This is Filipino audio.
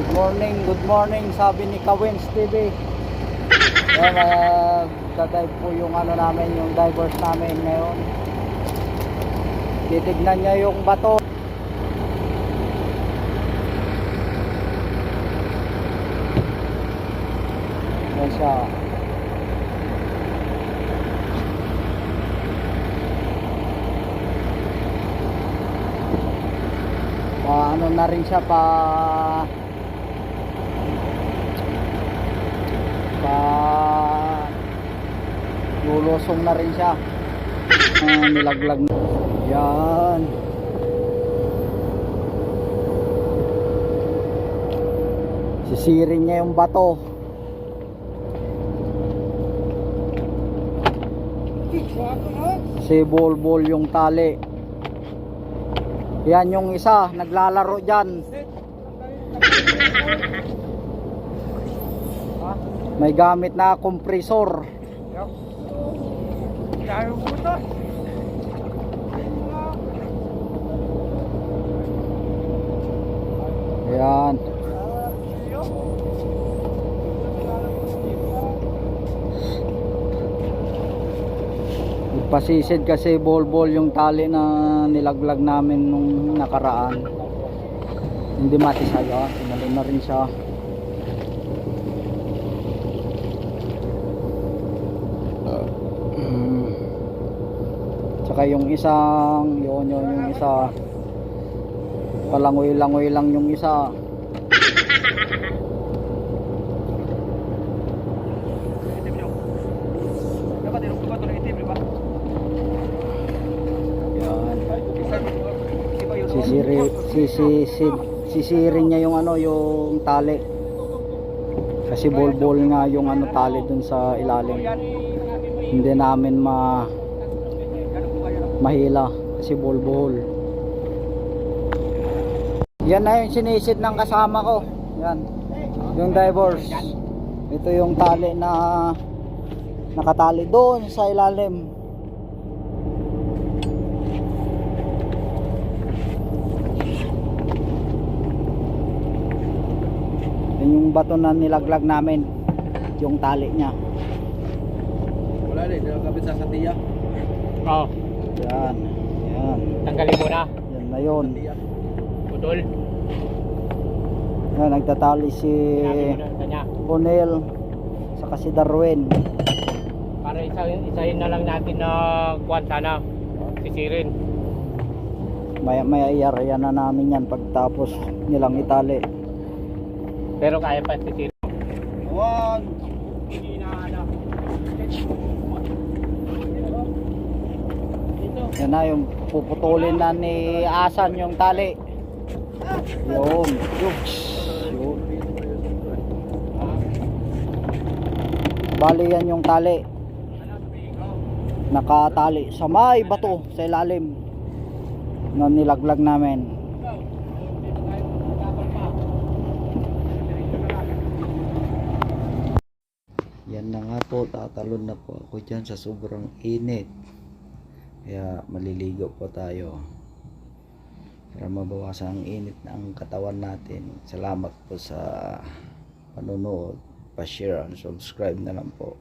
Good morning, good morning, sabi ni Kawins TV. Yan, uh, dadive po yung ano namin, yung divers namin ngayon. Titignan niya yung bato. Yan siya. Pa ano na rin siya pa lulusong na rin siya. Ah, nilaglag na. Yan. Sisirin niya yung bato. Si bol bol yung tali. Yan yung isa naglalaro dyan. May gamit na kompresor Ayan. Nagpasisid kasi bol-bol yung tali na nilaglag namin nung nakaraan. Hindi matisaya. Sinalo na rin siya. Tsaka yung isang, yun yun yung isa. Palangoy-langoy lang yung isa. Sisiri, sisi, sisirin niya yung ano, yung tali. Kasi bol-bol nga yung ano tali dun sa ilalim. Hindi namin ma mahila kasi bol-bol. Yan na yung sinisid ng kasama ko. Yan. Yung divers. Ito yung tali na nakatali doon sa ilalim. Yan yung bato na nilaglag namin. Yung tali niya. Wala rin, nakakabit sa satiya. Oo, Yan. Yan. tanggalin mo na. Yan na yun. Putol. Yan, nagtatali si. Ponel saka si Darwin. Para isa, isahin na lang natin na kuwan sana. Sisirin. Maya maya iarayan na namin yan pagtapos nilang itali. Pero kaya pa sisirin. One. Hindi na ano. Yan na yung puputulin na ni Asan yung tali. Yun. Yups. Yun. Bali yan yung tali. Nakatali sa may bato sa ilalim na nilaglag namin. Yan na nga po, tatalon na po ako dyan sa sobrang init. Kaya maliligo po tayo. Para mabawasan ang init ng katawan natin. Salamat po sa panonood. Pa-share and subscribe na lang po.